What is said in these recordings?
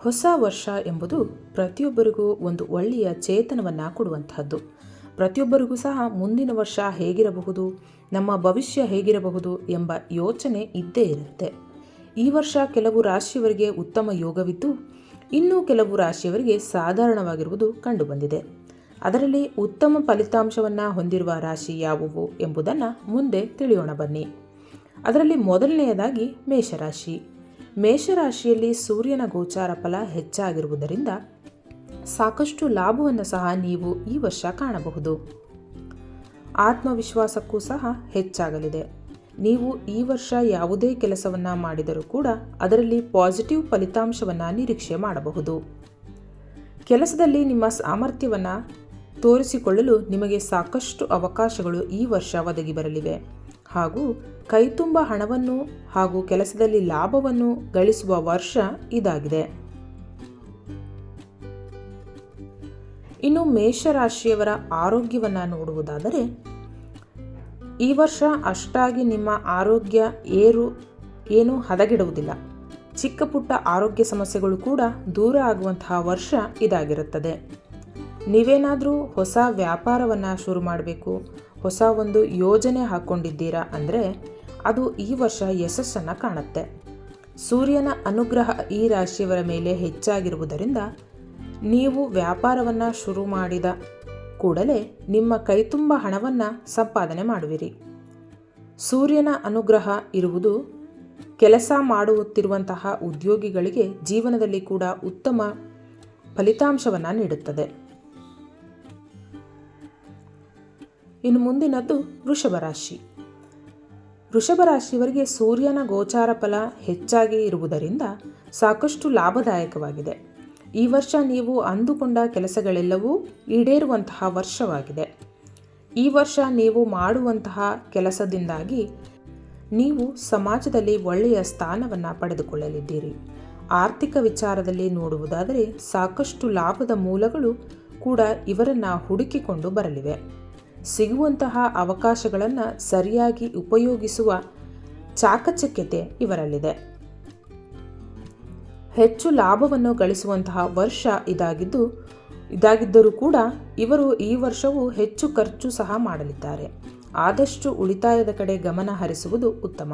ಹೊಸ ವರ್ಷ ಎಂಬುದು ಪ್ರತಿಯೊಬ್ಬರಿಗೂ ಒಂದು ಒಳ್ಳೆಯ ಚೇತನವನ್ನು ಕೊಡುವಂತಹದ್ದು. ಪ್ರತಿಯೊಬ್ಬರಿಗೂ ಸಹ ಮುಂದಿನ ವರ್ಷ ಹೇಗಿರಬಹುದು, ನಮ್ಮ ಭವಿಷ್ಯ ಹೇಗಿರಬಹುದು ಎಂಬ ಯೋಚನೆ ಇದ್ದೇ ಇರುತ್ತೆ. ಈ ವರ್ಷ ಕೆಲವು ರಾಶಿಯವರಿಗೆ ಉತ್ತಮ ಯೋಗವಿದ್ದು, ಇನ್ನೂ ಕೆಲವು ರಾಶಿಯವರಿಗೆ ಸಾಧಾರಣವಾಗಿರುವುದು ಕಂಡುಬಂದಿದೆ. ಅದರಲ್ಲಿ ಉತ್ತಮ ಫಲಿತಾಂಶವನ್ನು ಹೊಂದಿರುವ ರಾಶಿ ಯಾವುವು ಎಂಬುದನ್ನು ಮುಂದೆ ತಿಳಿಯೋಣ ಬನ್ನಿ. ಅದರಲ್ಲಿ ಮೊದಲನೆಯದಾಗಿ ಮೇಷರಾಶಿ. ಮೇಷರಾಶಿಯಲ್ಲಿ ಸೂರ್ಯನ ಗೋಚಾರ ಫಲ ಹೆಚ್ಚಾಗಿರುವುದರಿಂದ ಸಾಕಷ್ಟು ಲಾಭವನ್ನು ಸಹ ನೀವು ಈ ವರ್ಷ ಕಾಣಬಹುದು. ಆತ್ಮವಿಶ್ವಾಸಕ್ಕೂ ಸಹ ಹೆಚ್ಚಾಗಲಿದೆ. ನೀವು ಈ ವರ್ಷ ಯಾವುದೇ ಕೆಲಸವನ್ನು ಮಾಡಿದರೂ ಕೂಡ ಅದರಲ್ಲಿ ಪಾಸಿಟಿವ್ ಫಲಿತಾಂಶವನ್ನು ನಿರೀಕ್ಷೆ ಮಾಡಬಹುದು. ಕೆಲಸದಲ್ಲಿ ನಿಮ್ಮ ಸಾಮರ್ಥ್ಯವನ್ನು ತೋರಿಸಿಕೊಳ್ಳಲು ನಿಮಗೆ ಸಾಕಷ್ಟು ಅವಕಾಶಗಳು ಈ ವರ್ಷ ಒದಗಿ ಬರಲಿವೆ. ಹಾಗೂ ಕೈತುಂಬ ಹಣವನ್ನು ಹಾಗೂ ಕೆಲಸದಲ್ಲಿ ಲಾಭವನ್ನು ಗಳಿಸುವ ವರ್ಷ ಇದಾಗಿದೆ. ಇನ್ನು ಮೇಷರಾಶಿಯವರ ಆರೋಗ್ಯವನ್ನು ನೋಡುವುದಾದರೆ, ಈ ವರ್ಷ ಅಷ್ಟಾಗಿ ನಿಮ್ಮ ಆರೋಗ್ಯ ಏರು, ಏನು ಹದಗೆಡುವುದಿಲ್ಲ. ಚಿಕ್ಕ ಪುಟ್ಟ ಆರೋಗ್ಯ ಸಮಸ್ಯೆಗಳು ಕೂಡ ದೂರ ಆಗುವಂತಹ ವರ್ಷ ಇದಾಗಿರುತ್ತದೆ. ನೀವೇನಾದರೂ ಹೊಸ ವ್ಯಾಪಾರವನ್ನು ಶುರು ಮಾಡಬೇಕು ಹೊಸ ಒಂದು ಯೋಜನೆ ಹಾಕ್ಕೊಂಡಿದ್ದೀರಾ ಅಂದರೆ ಅದು ಈ ವರ್ಷ ಯಶಸ್ಸನ್ನು ಕಾಣುತ್ತೆ. ಸೂರ್ಯನ ಅನುಗ್ರಹ ಈ ರಾಶಿಯವರ ಮೇಲೆ ಹೆಚ್ಚಾಗಿರುವುದರಿಂದ ನೀವು ವ್ಯಾಪಾರವನ್ನು ಶುರು ಮಾಡಿದ ಕೂಡಲೇ ನಿಮ್ಮ ಕೈತುಂಬ ಹಣವನ್ನು ಸಂಪಾದನೆ ಮಾಡುವಿರಿ. ಸೂರ್ಯನ ಅನುಗ್ರಹ ಇರುವುದು ಕೆಲಸ ಮಾಡುತ್ತಿರುವಂತಹ ಉದ್ಯೋಗಿಗಳಿಗೆ ಜೀವನದಲ್ಲಿ ಕೂಡ ಉತ್ತಮ ಫಲಿತಾಂಶವನ್ನು ನೀಡುತ್ತದೆ. ಇನ್ನು ಮುಂದಿನದ್ದು ವೃಷಭ ರಾಶಿ. ವೃಷಭ ರಾಶಿಯವರಿಗೆ ಸೂರ್ಯನ ಗೋಚಾರ ಫಲ ಹೆಚ್ಚಾಗಿ ಇರುವುದರಿಂದ ಸಾಕಷ್ಟು ಲಾಭದಾಯಕವಾಗಿದೆ. ಈ ವರ್ಷ ನೀವು ಅಂದುಕೊಂಡ ಕೆಲಸಗಳೆಲ್ಲವೂ ಈಡೇರುವಂತಹ ವರ್ಷವಾಗಿದೆ. ಈ ವರ್ಷ ನೀವು ಮಾಡುವಂತಹ ಕೆಲಸದಿಂದಾಗಿ ನೀವು ಸಮಾಜದಲ್ಲಿ ಒಳ್ಳೆಯ ಸ್ಥಾನವನ್ನು ಪಡೆದುಕೊಳ್ಳಲಿದ್ದೀರಿ. ಆರ್ಥಿಕ ವಿಚಾರದಲ್ಲಿ ನೋಡುವುದಾದರೆ ಸಾಕಷ್ಟು ಲಾಭದ ಮೂಲಗಳು ಕೂಡ ಇವರನ್ನು ಹುಡುಕಿಕೊಂಡು ಬರಲಿವೆ. ಸಿಗುವಂತಹ ಅವಕಾಶಗಳನ್ನು ಸರಿಯಾಗಿ ಉಪಯೋಗಿಸುವ ಚಾಕಚಕ್ಯತೆ ಇವರಲ್ಲಿದೆ. ಹೆಚ್ಚು ಲಾಭವನ್ನು ಗಳಿಸುವಂತಹ ವರ್ಷ ಇದಾಗಿದ್ದು, ಇದಾಗಿದ್ದರೂ ಕೂಡ ಇವರು ಈ ವರ್ಷವೂ ಹೆಚ್ಚು ಖರ್ಚು ಸಹ ಮಾಡಲಿದ್ದಾರೆ. ಆದಷ್ಟು ಉಳಿತಾಯದ ಕಡೆ ಗಮನ ಹರಿಸುವುದು ಉತ್ತಮ.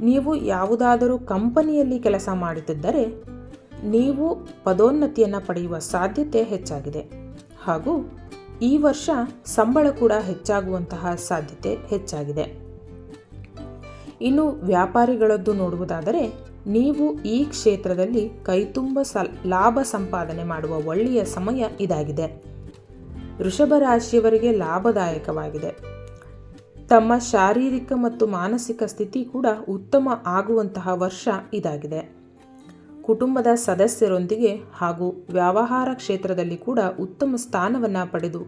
ನೀವು ಯಾವುದಾದರೂ ಕಂಪನಿಯಲ್ಲಿ ಕೆಲಸ ಮಾಡುತ್ತಿದ್ದರೆ ನೀವು ಪದೋನ್ನತಿಯನ್ನು ಪಡೆಯುವ ಸಾಧ್ಯತೆ ಹೆಚ್ಚಾಗಿದೆ. ಹಾಗೂ ಈ ವರ್ಷ ಸಂಬಳ ಕೂಡ ಹೆಚ್ಚಾಗುವಂತಹ ಸಾಧ್ಯತೆ ಹೆಚ್ಚಾಗಿದೆ. ಇನ್ನು ವ್ಯಾಪಾರಿಗಳದ್ದು ನೋಡುವುದಾದರೆ, ನೀವು ಈ ಕ್ಷೇತ್ರದಲ್ಲಿ ಕೈತುಂಬ ಸ ಲಾಭ ಸಂಪಾದನೆ ಮಾಡುವ ಒಳ್ಳೆಯ ಸಮಯ ಇದಾಗಿದೆ. ವೃಷಭ ರಾಶಿಯವರಿಗೆ ಲಾಭದಾಯಕವಾಗಿದೆ. ತಮ್ಮ ಶಾರೀರಿಕ ಮತ್ತು ಮಾನಸಿಕ ಸ್ಥಿತಿ ಕೂಡ ಉತ್ತಮ ಆಗುವಂತಹ ವರ್ಷ ಇದಾಗಿದೆ. ಕುಟುಂಬದ ಸದಸ್ಯರೊಂದಿಗೆ ಹಾಗೂ ವ್ಯವಹಾರ ಕ್ಷೇತ್ರದಲ್ಲಿ ಕೂಡ ಉತ್ತಮ ಸ್ಥಾನವನ್ನು ಪಡೆದು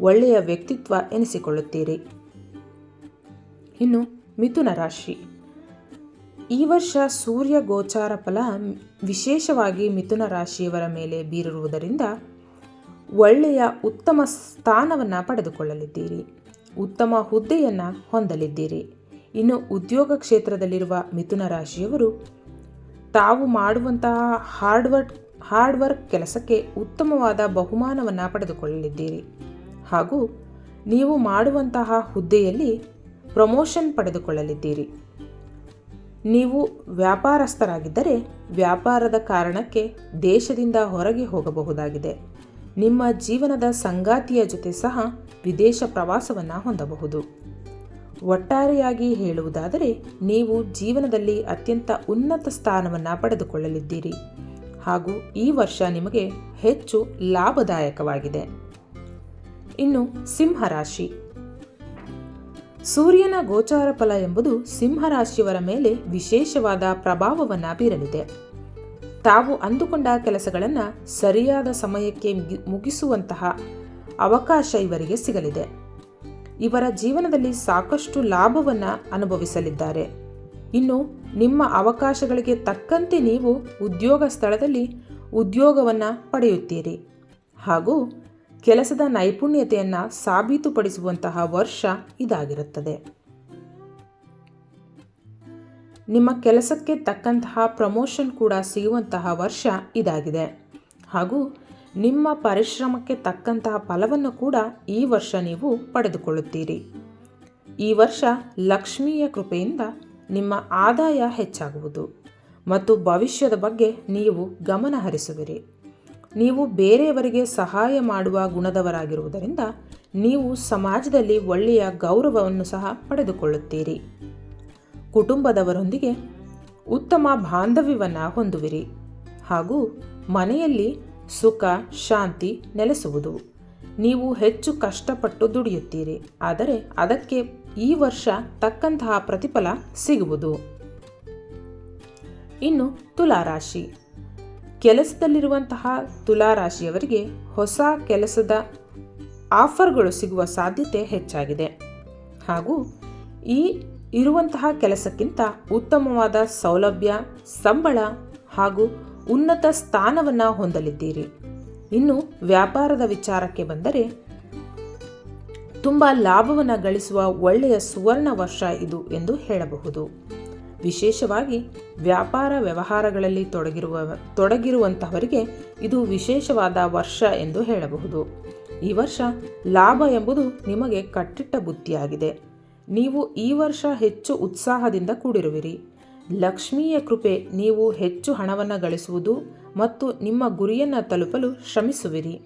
ಒಳ್ಳೆಯ ವ್ಯಕ್ತಿತ್ವ ಎನಿಸಿಕೊಳ್ಳುತ್ತೀರಿ. ಇನ್ನು ಮಿಥುನ ರಾಶಿ. ಈ ವರ್ಷ ಸೂರ್ಯ ಗೋಚಾರ ಫಲ ವಿಶೇಷವಾಗಿ ಮಿಥುನ ರಾಶಿಯವರ ಮೇಲೆ ಬೀರಿರುವುದರಿಂದ ಒಳ್ಳೆಯ ಉತ್ತಮ ಸ್ಥಾನವನ್ನು ಪಡೆದುಕೊಳ್ಳಲಿದ್ದೀರಿ. ಉತ್ತಮ ಹುದ್ದೆಯನ್ನು ಹೊಂದಲಿದ್ದೀರಿ. ಇನ್ನು ಉದ್ಯೋಗ ಕ್ಷೇತ್ರದಲ್ಲಿರುವ ಮಿಥುನ ರಾಶಿಯವರು ತಾವು ಮಾಡುವಂತಹ ಹಾರ್ಡ್ ವರ್ಕ್ ಹಾರ್ಡ್ ವರ್ಕ್ ಕೆಲಸಕ್ಕೆ ಉತ್ತಮವಾದ ಬಹುಮಾನವನ್ನು ಪಡೆದುಕೊಳ್ಳಲಿದ್ದೀರಿ. ಹಾಗೂ ನೀವು ಮಾಡುವಂತಹ ಹುದ್ದೆಯಲ್ಲಿ ಪ್ರಮೋಷನ್ ಪಡೆದುಕೊಳ್ಳಲಿದ್ದೀರಿ. ನೀವು ವ್ಯಾಪಾರಸ್ಥರಾಗಿದ್ದರೆ ವ್ಯಾಪಾರದ ಕಾರಣಕ್ಕೆ ದೇಶದಿಂದ ಹೊರಗೆ ಹೋಗಬಹುದಾಗಿದೆ. ನಿಮ್ಮ ಜೀವನದ ಸಂಗಾತಿಯ ಜೊತೆ ಸಹ ವಿದೇಶ ಪ್ರವಾಸವನ್ನು ಹೊಂದಬಹುದು. ಒಟ್ಟಾರೆಯಾಗಿ ಹೇಳುವುದಾದರೆ, ನೀವು ಜೀವನದಲ್ಲಿ ಅತ್ಯಂತ ಉನ್ನತ ಸ್ಥಾನವನ್ನು ಪಡೆದುಕೊಳ್ಳಲಿದ್ದೀರಿ. ಹಾಗೂ ಈ ವರ್ಷ ನಿಮಗೆ ಹೆಚ್ಚು ಲಾಭದಾಯಕವಾಗಿದೆ. ಇನ್ನು ಸಿಂಹರಾಶಿ. ಸೂರ್ಯನ ಗೋಚಾರ ಫಲ ಎಂಬುದು ಸಿಂಹರಾಶಿಯವರ ಮೇಲೆ ವಿಶೇಷವಾದ ಪ್ರಭಾವವನ್ನು ಬೀರಲಿದೆ. ತಾವು ಅಂದುಕೊಂಡ ಕೆಲಸಗಳನ್ನು ಸರಿಯಾದ ಸಮಯಕ್ಕೆ ಮುಗಿಸುವಂತಹ ಅವಕಾಶ ಇವರಿಗೆ ಸಿಗಲಿದೆ. ಇವರ ಜೀವನದಲ್ಲಿ ಸಾಕಷ್ಟು ಲಾಭವನ್ನು ಅನುಭವಿಸಲಿದ್ದಾರೆ. ಇನ್ನು ನಿಮ್ಮ ಅವಕಾಶಗಳಿಗೆ ತಕ್ಕಂತೆ ನೀವು ಉದ್ಯೋಗ ಸ್ಥಳದಲ್ಲಿ ಉದ್ಯೋಗವನ್ನು ಪಡೆಯುತ್ತೀರಿ. ಹಾಗೂ ಕೆಲಸದ ನೈಪುಣ್ಯತೆಯನ್ನು ಸಾಬೀತುಪಡಿಸುವಂತಹ ವರ್ಷ ಇದಾಗಿರುತ್ತದೆ. ನಿಮ್ಮ ಕೆಲಸಕ್ಕೆ ತಕ್ಕಂತಹ ಪ್ರಮೋಷನ್ ಕೂಡ ಸಿಗುವಂತಹ ವರ್ಷ ಇದಾಗಿದೆ. ಹಾಗೂ ನಿಮ್ಮ ಪರಿಶ್ರಮಕ್ಕೆ ತಕ್ಕಂತಹ ಫಲವನ್ನು ಕೂಡ ಈ ವರ್ಷ ನೀವು ಪಡೆದುಕೊಳ್ಳುತ್ತೀರಿ. ಈ ವರ್ಷ ಲಕ್ಷ್ಮಿಯ ಕೃಪೆಯಿಂದ ನಿಮ್ಮ ಆದಾಯ ಹೆಚ್ಚಾಗುವುದು ಮತ್ತು ಭವಿಷ್ಯದ ಬಗ್ಗೆ ನೀವು ಗಮನ ಹರಿಸುವಿರಿ. ನೀವು ಬೇರೆಯವರಿಗೆ ಸಹಾಯ ಮಾಡುವ ಗುಣದವರಾಗಿರುವುದರಿಂದ ನೀವು ಸಮಾಜದಲ್ಲಿ ಒಳ್ಳೆಯ ಗೌರವವನ್ನು ಸಹ ಪಡೆದುಕೊಳ್ಳುತ್ತೀರಿ. ಕುಟುಂಬದವರೊಂದಿಗೆ ಉತ್ತಮ ಬಾಂಧವ್ಯವನ್ನು ಹೊಂದುವಿರಿ ಹಾಗೂ ಮನೆಯಲ್ಲಿ ಸುಖ, ಶಾಂತಿ ನೆಲೆಸುವುದು. ನೀವು ಹೆಚ್ಚು ಕಷ್ಟಪಟ್ಟು ದುಡಿಯುತ್ತೀರಿ. ಆದರೆ ಅದಕ್ಕೆ ಈ ವರ್ಷ ತಕ್ಕಂತಹ ಪ್ರತಿಫಲ ಸಿಗುವುದು. ಇನ್ನು ತುಲಾರಾಶಿ ಕೆಲಸದಲ್ಲಿರುವಂತಹ ತುಲಾರಾಶಿಯವರಿಗೆ ಹೊಸ ಕೆಲಸದ ಆಫರ್ಗಳು ಸಿಗುವ ಸಾಧ್ಯತೆ ಹೆಚ್ಚಾಗಿದೆ. ಹಾಗೂ ಈ ಇರುವಂತಹ ಕೆಲಸಕ್ಕಿಂತ ಉತ್ತಮವಾದ ಸೌಲಭ್ಯ, ಸಂಬಳ ಹಾಗೂ ಉನ್ನತ ಸ್ಥಾನವನ್ನು ಹೊಂದಲಿದ್ದೀರಿ. ಇನ್ನು ವ್ಯಾಪಾರದ ವಿಚಾರಕ್ಕೆ ಬಂದರೆ, ತುಂಬ ಲಾಭವನ್ನು ಗಳಿಸುವ ಒಳ್ಳೆಯ ಸುವರ್ಣ ವರ್ಷ ಇದು ಎಂದು ಹೇಳಬಹುದು. ವಿಶೇಷವಾಗಿ ವ್ಯಾಪಾರ ವ್ಯವಹಾರಗಳಲ್ಲಿ ತೊಡಗಿರುವ, ತೊಡಗಿರುವಂತಹವರಿಗೆ ಇದು ವಿಶೇಷವಾದ ವರ್ಷ ಎಂದು ಹೇಳಬಹುದು. ಈ ವರ್ಷ ಲಾಭ ಎಂಬುದು ನಿಮಗೆ ಕಟ್ಟಿಟ್ಟ ಬುತ್ತಿಯಾಗಿದೆ ನೀವು ಈ ವರ್ಷ ಹೆಚ್ಚು ಉತ್ಸಾಹದಿಂದ ಕೂಡಿರುವಿರಿ. ಲಕ್ಷ್ಮಿಯ ಕೃಪೆ ನೀವು ಹೆಚ್ಚು ಹಣವನ್ನು ಗಳಿಸುವುದು ಮತ್ತು ನಿಮ್ಮ ಗುರಿಯನ್ನು ತಲುಪಲು ಶ್ರಮಿಸುವಿರಿ.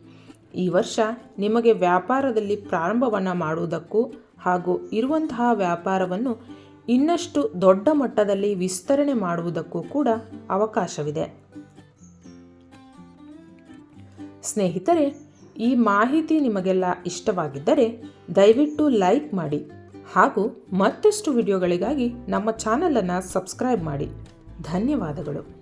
ಈ ವರ್ಷ ನಿಮಗೆ ವ್ಯಾಪಾರದಲ್ಲಿ ಪ್ರಾರಂಭವನ್ನು ಮಾಡುವುದಕ್ಕೂ ಹಾಗೂ ಇರುವಂತಹ ವ್ಯಾಪಾರವನ್ನು ಇನ್ನಷ್ಟು ದೊಡ್ಡ ಮಟ್ಟದಲ್ಲಿ ವಿಸ್ತರಣೆ ಮಾಡುವುದಕ್ಕೂ ಕೂಡ ಅವಕಾಶವಿದೆ. ಸ್ನೇಹಿತರೆ, ಈ ಮಾಹಿತಿ ನಿಮಗೆಲ್ಲ ಇಷ್ಟವಾಗಿದ್ದರೆ ದಯವಿಟ್ಟು ಲೈಕ್ ಮಾಡಿ. ಹಾಗೂ ಮತ್ತಷ್ಟು ವಿಡಿಯೋಗಳಿಗಾಗಿ ನಮ್ಮ ಚಾನಲನ್ನು ಸಬ್ಸ್ಕ್ರೈಬ್ ಮಾಡಿ. ಧನ್ಯವಾದಗಳು.